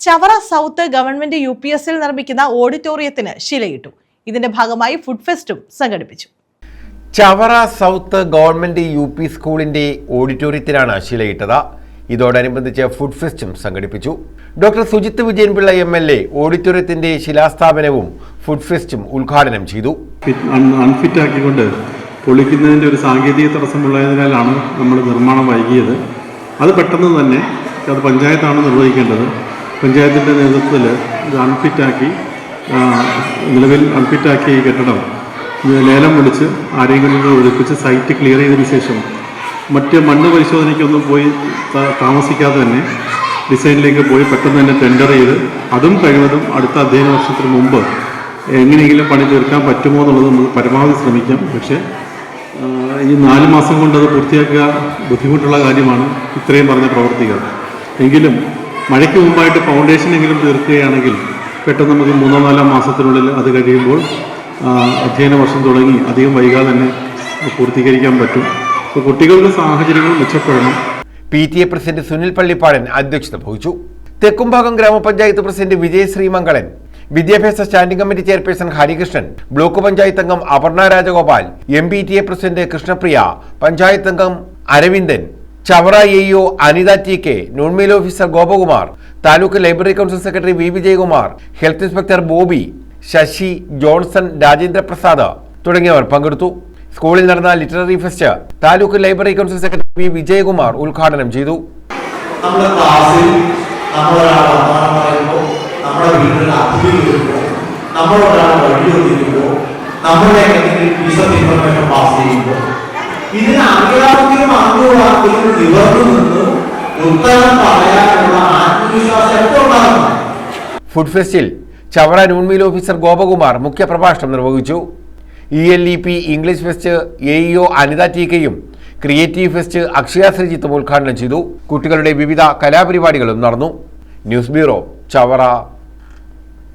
Chavara south government U P എസിൽ നിർമ്മിക്കുന്ന ഓഡിറ്റോറിയത്തിന് ശിലയിട്ടു. ഇതിന്റെ ഭാഗമായി ഫുഡ് ഫെസ്റ്റും സംഘടിപ്പിച്ചു. Chavara south government U P സ്കൂളിന്റെ ഓഡിറ്റോറിയത്തിലാണ് ശിലയിട്ടത്. ഇതോടനുബന്ധിച്ച് ഫുഡ് ഫെസ്റ്റും സംഘടിപ്പിച്ചു. Doctor Sujith Vijayanpillai M L A ഓഡിറ്റോറിയത്തിന്റെ ശിലാസ്ഥാപനവും ഫുഡ് ഫെസ്റ്റും ഉദ്ഘാടനം ചെയ്തു. ഫിറ്റ് അൺ- അൺഫിറ്റ് ആക്കിക്കൊണ്ട് പൊളിക്കുന്നതിന്റെ ഒരു സാങ്കേതിക തടസ്സമുള്ളതിനാലാണ് നമ്മൾ നിർമ്മാണം വൈകിയത്. അത് പെട്ടെന്ന് തന്നെ അത് പഞ്ചായത്താണ് നിർവഹിക്കേണ്ടത്. പഞ്ചായത്തിന്റെ നേതൃത്വത്തിൽ ഇത് അൺഫിറ്റാക്കി നിലവിൽ അൺഫിറ്റാക്കിയ ഈ കെട്ടിടം ലേലം വിളിച്ച് ആരെങ്കിലും ഇത് ഒഴിപ്പിച്ച് സൈറ്റ് ക്ലിയർ ചെയ്തതിന് ശേഷം മറ്റ് മണ്ണ് പരിശോധനയ്ക്കൊന്നും പോയി താമസിക്കാതെ തന്നെ ഡിസൈനിലേക്ക് പോയി പെട്ടെന്ന് തന്നെ ടെൻഡർ ചെയ്ത് അതും കഴിവതും അടുത്ത അധ്യയന വർഷത്തിന് മുമ്പ് എങ്ങനെയെങ്കിലും പണി തീർക്കാൻ പറ്റുമോ എന്നുള്ളത് നമുക്ക് പരമാവധി ശ്രമിക്കാം. പക്ഷേ ഈ നാല് മാസം കൊണ്ട് അത് പൂർത്തിയാക്കുക ബുദ്ധിമുട്ടുള്ള കാര്യമാണ് ഇത്രയും പറഞ്ഞ പ്രവർത്തികൾ. എങ്കിലും മഴയ്ക്ക് മുമ്പായിട്ട് ഫൗണ്ടേഷൻ എങ്കിലും തീർക്കുകയാണെങ്കിൽ പെട്ടെന്ന് നമുക്ക് മൂന്നോ നാലോ മാസത്തിനുള്ളിൽ അത് കഴിയുമ്പോൾ അധ്യയന വർഷം തുടങ്ങി അധികം വൈകാതെ തന്നെ പൂർത്തീകരിക്കാൻ പറ്റും. അപ്പോൾ കുട്ടികളുടെ സാഹചര്യങ്ങൾ മെച്ചപ്പെടണം. P T A president Sunil Pallippadan അധ്യക്ഷത വഹിച്ചു. തെക്കുംഭാഗം ഗ്രാമപഞ്ചായത്ത് പ്രസിഡന്റ് വിജയ് ശ്രീമംഗളൻ വിദ്യാഭ്യാസ standing committee chairperson Harikrishnan block panchayat അംഗം Aparna Rajagopal M P T A president Krishnapriya panchayat അംഗം Aravindan Chavara A O Anitha T K noon meal officer Gopakumar taluk library council secretary V Vijayakumar health inspector Bobby Sasi Johnson Rajendra Prasad തുടങ്ങിയവർ പങ്കെടുത്തു. സ്കൂളിൽ നടന്ന literary fest taluk library council secretary V Vijayakumar ഉദ്ഘാടനം ചെയ്തു. നമ്മുടെ ക്ലാസ്സിൽ നമ്മളൊരാൾ വർത്തമാനം പറയുമ്പോൾ നമ്മുടെ അറിവുവാക്കിലും നിവർന്നു നിന്ന് ഉത്തരം പറയാനുള്ള ആത്മവിശ്വാസം food ഫെസ്റ്റിൽ Chavara noon meal officer Gopakumar മുഖ്യപ്രഭാഷണം നിർവഹിച്ചു. E L E P English fest A E O Anitha T കെയും ക്രിയേറ്റീവ് ഫെസ്റ്റ് അക്ഷയ ശ്രീജിത്തും ഉദ്ഘാടനം ചെയ്തു. കുട്ടികളുടെ വിവിധ കലാപരിപാടികളും നടന്നു. News bureau Chavara.